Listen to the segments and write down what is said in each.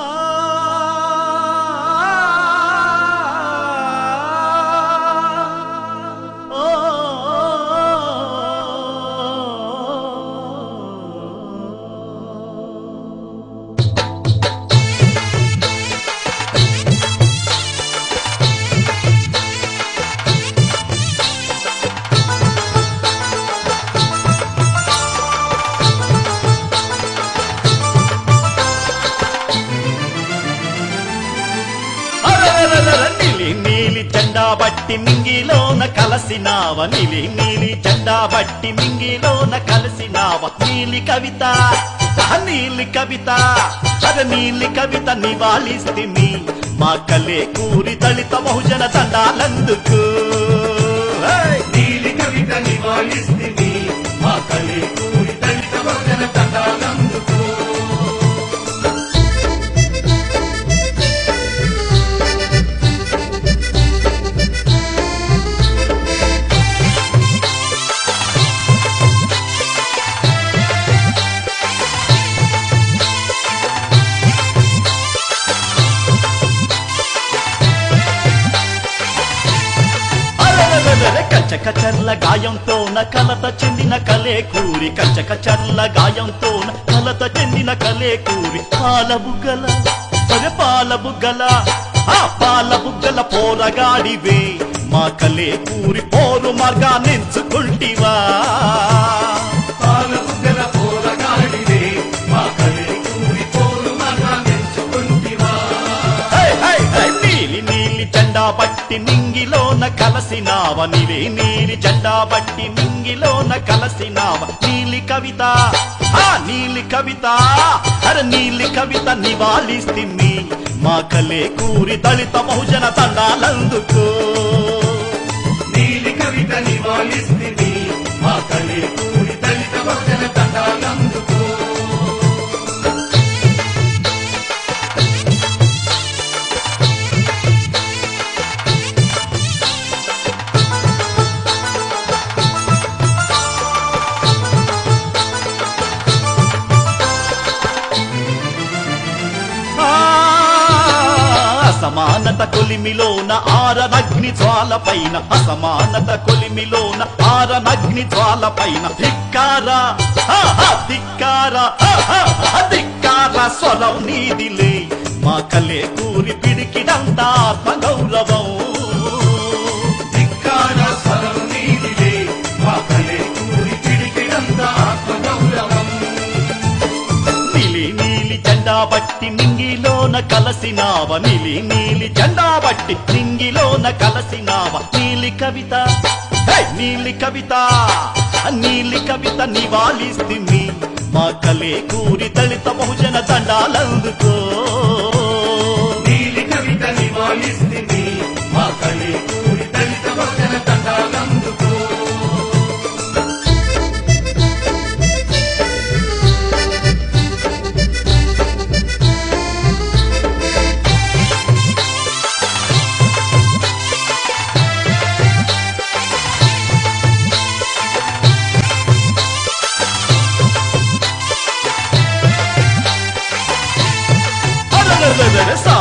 Oh. నీలి నీలి జెండా బట్టి మింగిలోన కలసినావ. నీలి నీలి జెండా బట్టి మింగిలోన కలసినావ. నీలి కవిత నీలి కవిత అద నీలి కవిత నివాళిస్తిమి మా కలే కూరి దళిత బహుజన దండాలందుకు అరెరెరెరె కచ్చక గాయంతో గాయంతోన కలత చెందిన కలే కూరి. కచ్చక చర్ల గాయంతోన కలత చెందిన కలే కూరి. పాల బుగ్గల అరే పాల బుగ్గల ఆ పాల బుగ్గల పోరగాడివే. మా కలే కూరి పోరు మార్గాన్నెంచుకుంటివా పాల బట్టి నింగిలోన కలసినావ నీవే నీలి జెండా బట్టి నింగిలోన కలసినావ. నీలి కవిత ఆ నీలి కవిత అర నీలి కవిత నివాళిస్తుంది. మా కలే కూరి దళిత బహుజన తండాలందుకో. కొలిమిలోన ఆరనగ్ని జ్వాల పైన అసమానత కొలిమిలోన ఆరనగ్ని జ్వాల పైన. ధిక్కారా ధిక్కారా ధిక్కారా స్వరం నీదిలే. మా కలే కూరి పిడికిడంతా ఆత్మగౌరవం. నీలి నీలి జెండా బట్టి కలసినావ నీలి నీలి జెండా బట్టి నింగిలోన కలసినావ. నీలి కవిత నీలి కవిత నీలి కవిత నివాళిస్తుంది. మా కలే కూరి దళిత బహుజన దండాలందుకో. నీలి కవిత నివాళిస్తుంది.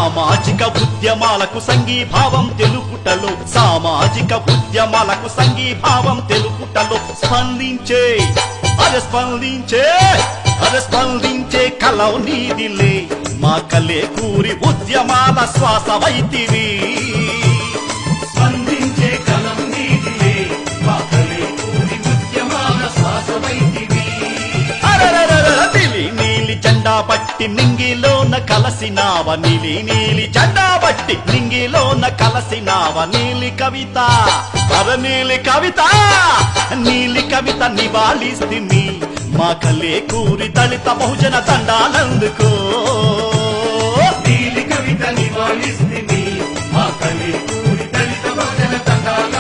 సామాజిక ఉద్యమాలకు సంఘీభావం తెలుపుటలో సామాజిక ఉద్యమాలకు సంఘీభావం తెలుపుటలో స్పందించే అరే స్పందించే అరే స్పందించే కలవు నీదిలే. మా కలే కూరి ఉద్యమాల శ్వాస వైతివి. పట్టి నింగిలోన కలసినావ నీలి నీలి జెండా పట్టి నింగిలోన కలసినావ నీలి కవిత. అరనీలి కవిత నీలి కవిత నివాళిస్తుంది. మా కలే కూరి దళిత బహుజన దండాలందుకో నీలి కవిత నివాళిస్తుంది. మా కలే కూరి దళిత బహుజన తండాలందుకు.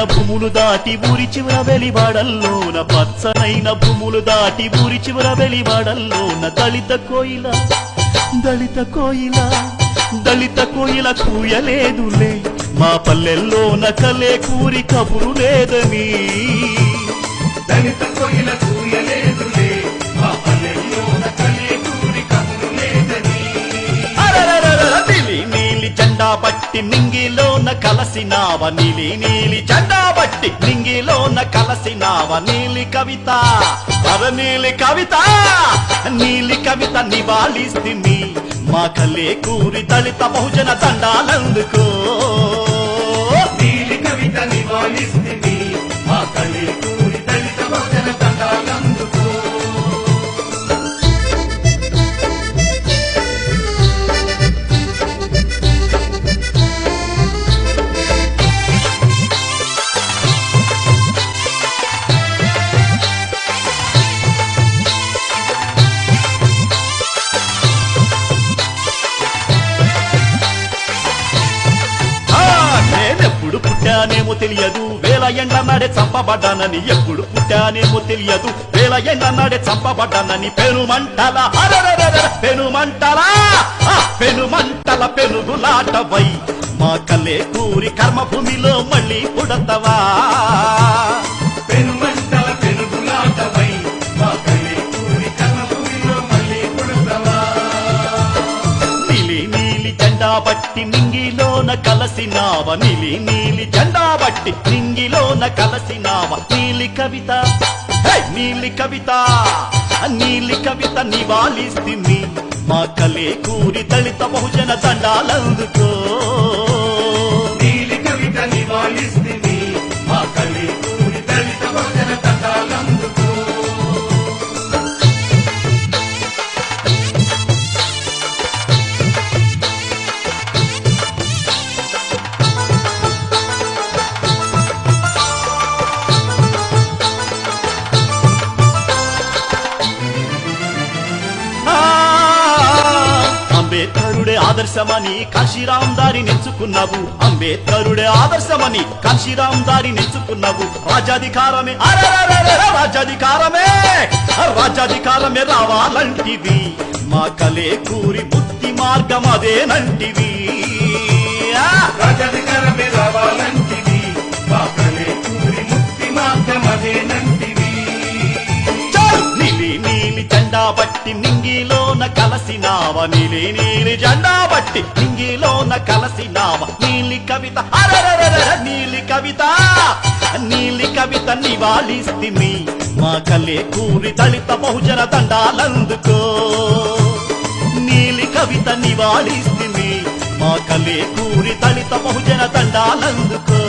పచ్చనైన భూములు దాటి ఊరి చివర వెలివాడల్లోన పచ్చనైన భూములు దాటి ఊరి చివర వెలివాడల్లోన దళిత కోయిల దళిత కోయిల దళిత కోయిల కూయలేదులే. మా పల్లెల్లో నకలే కూరి కబురు లేదని. దళిత కోయిల కూయలేదులే. జెండా బట్టి నింగిలోన కలసినావ నీలి నీలి జెండా బట్టి నింగిలోన కలసినావ నీలి కవిత. అర నీలి కవిత నీలి కవిత నివాళిస్తుంది. మా కలే కూరి దళిత బహుజన దండాలందుకో నీలి కవిత నివాళిస్తుంది. పుట్టానేమో తెలియదు. వేల ఎండ నాడే చంపబడ్డానని ఎప్పుడు పుట్టానేమో తెలియదు. వేల ఎండ నాడే చంపబడ్డానని పెనుమంటల పెనుమంటల పెనుమంటల పెనుగులాటవై. మా కలే కూరి కర్మభూమిలో మళ్ళీ పుడతవా? నింగిలోన కలసినావ నీలి నీలి జెండా బట్టి నింగిలోన కలసినావ. నీలి కవిత నీలి కవిత నీలి కవిత నివాళిస్తుంది మా కలే కూరి దళిత బహుజన దండాలందుకో ఆదర్శమని కాశీరాం దారి నెచ్చుకున్నావు అంబేద్కరుడే ఆదర్శమని కాశీరాం దారి నెచ్చుకున్నావు రాజాధికారమే రాజాధికారమే రాజాధికారమే రావాలంటివి. మా కలే కూరి బుద్ధి మార్గం అదేనంటివి రాజాధికారమే రావాలంటివి. మా కలే కూరి ముక్తి మార్గం అదేనంటివి బట్టి నింగిలోన కలసినావ? నీలి నీలి జెండా బట్టి నింగిలోన కలసినావ? నీలి కవిత అరరరరర నీలి కవిత నీలి కవిత నివాళిస్తిమి మా కలే కూరి దళిత బహుజన దండాలందుకో. నీలి కవిత నివాళిస్తిమి మా కలే కూరి దళిత బహుజన దండాలందుకో.